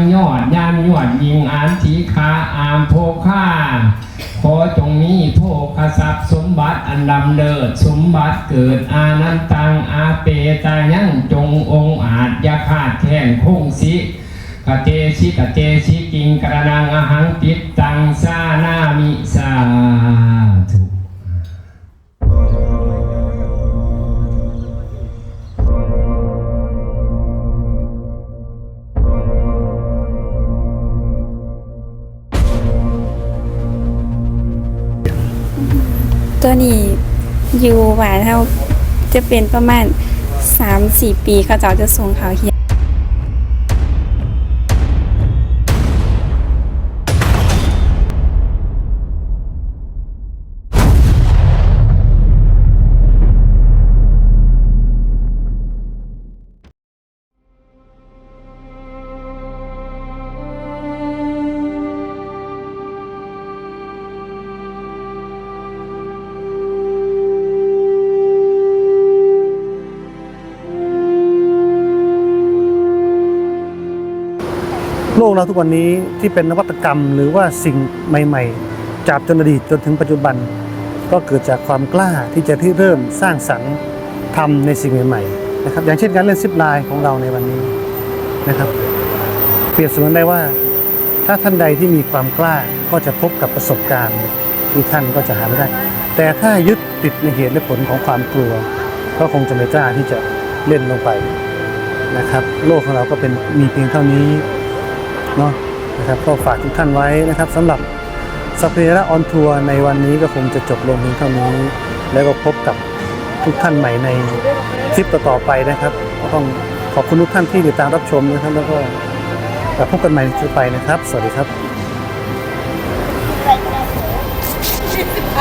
ยองยอดย่านยอดยิงอานทีคาอามโพค่าขอจงมีโภคทรัพย์สมบัติอันดำเนิดสมบัติเกิดอานันตังอาเปตายังจงองอาจยาขาดแค้นคงสิกเตชิกเตชิกิงกระนังอหังติดตังสานามิสา ตัวนี้อยู่หวานเท่าจะเป็นประมาณ 3-4 ปีเขาเจ้าจะส่งเขาเฮีย โลกเราทุกวันนี้ที่เป็นนวัตกรรมหรือว่าสิ่งใหม่ๆ จากจนอดีตจนถึงปัจจุบัน ก็เกิดจากความกล้าที่จะที่เริ่มสร้างสรรค์ทำในสิ่งใหม่ๆนะครับอย่างเช่นการเล่นซิปไลน์ของเราในวันนี้นะครับ เปรียบเสมือนได้ว่า ถ้าท่านใดที่มีความกล้าก็จะพบกับประสบการณ์ที่ท่านก็จะหาไม่ได้ แต่ถ้ายึดติดในเหตุและผลของความกลัว ก็คงจะไม่กล้าที่จะเล่นลงไปนะครับ โลกของเราก็เป็นมีเพียงเท่านี้ เนาะนะครับก็ฝากทุกท่านไว้นะครับสำหรับสเปร่าออนทัวร์ในวันนี้ก็คงจะจบลงเพียงเท่านี้ แล้วก็พบกับทุกท่านใหม่ในคลิปต่อๆไปนะครับก็ต้องขอบคุณทุกท่านที่ติดตามรับชมนะครับแล้วก็พบกันใหม่ในคลิปไปนะครับ สวัสดีครับไป